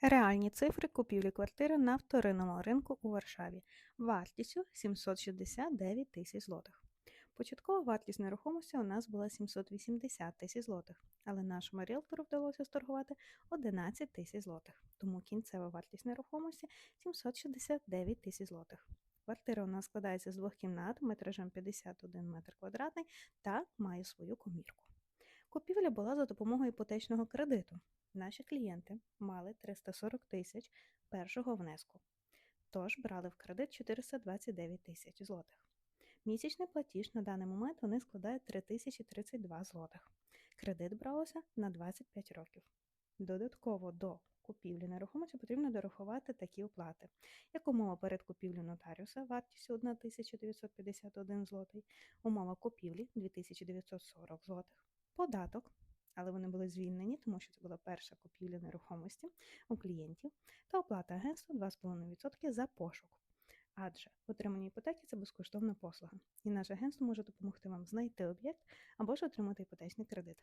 Реальні цифри купівлі квартири на вторинному ринку у Варшаві вартістю 769 тисяч злотих. Початкова вартість нерухомості у нас була 780 тисяч злотих, але нашому ріелтору вдалося сторгувати 11 тисяч злотих, тому кінцева вартість нерухомості 769 тисяч злотих. Квартира у нас складається з двох кімнат метражем 51 метр квадратний та має свою комірку. Купівля була за допомогою іпотечного кредиту. Наші клієнти мали 340 тисяч першого внеску, тож брали в кредит 429 тисяч злотих. Місячний платіж на даний момент вони складають 3032 злотих. Кредит бралося на 25 років. Додатково до купівлі нерухомості потрібно дорахувати такі оплати, як умова перед купівлею нотаріуса вартістю 1951 злотий, умова купівлі 2940 злотих, податок але вони були звільнені, тому що це була перша купівля нерухомості у клієнтів, та оплата агентства 2,5% за пошук. Адже отримання іпотеки це безкоштовна послуга, і наше агентство може допомогти вам знайти об'єкт або ж отримати іпотечний кредит.